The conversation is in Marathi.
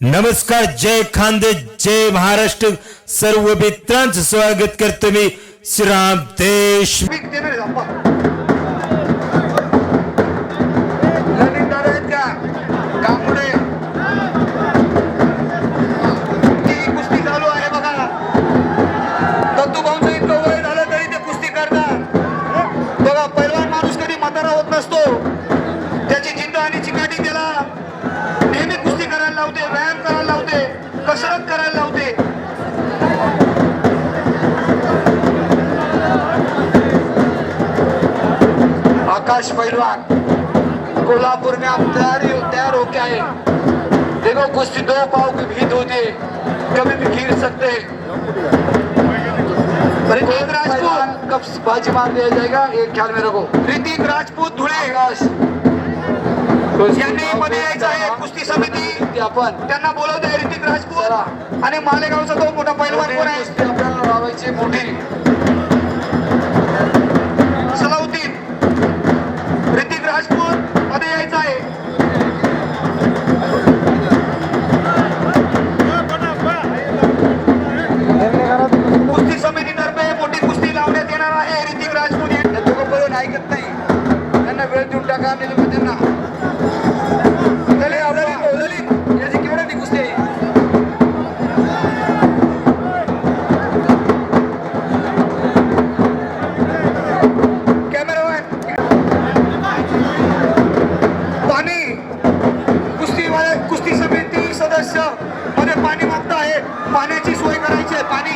नमस्कार जय खानदे जय महाराष्ट्र. सर्व मित्रांचं स्वागत करतो मी श्रीराम देश. पीक का कुस्ती चालू आहे बघा दत्तू तरी ते कुस्ती बघा माणूस कधी म्हातारा होत नसतो. करायला लावते. आकाश पहलवान कोल्हापुर में आप तैयारी तैयार होके आए. देखो कुश्ती दो पाव की भीत होती है. कभी भी गिर सकते हैं. राजपूत. कब बाजी मार दिया जाएगा? एक ख्याल में रखो. ऋतिक राजपूत आकाश यांनी मध्ये यायचं आहे कुस्ती समिती. आपण त्यांना बोलवते आहे ऋतिक राजपूत आणि मालेगावचा तो मोठा पैलवान कोण आहे? आपल्याला लावायची मोठी. सलाउद्दीन. ऋतिक राजपूत मध्ये यायचं आहे. कुस्ती समितीतर्फे मोठी कुस्ती लावण्यात येणार आहे ऋतिक राजपूत त्यांना वेळ देऊन टाका त्यांना. वर्षमध्ये पाणी मागत आहे. पाण्याची सोय करायची आहे. पाणी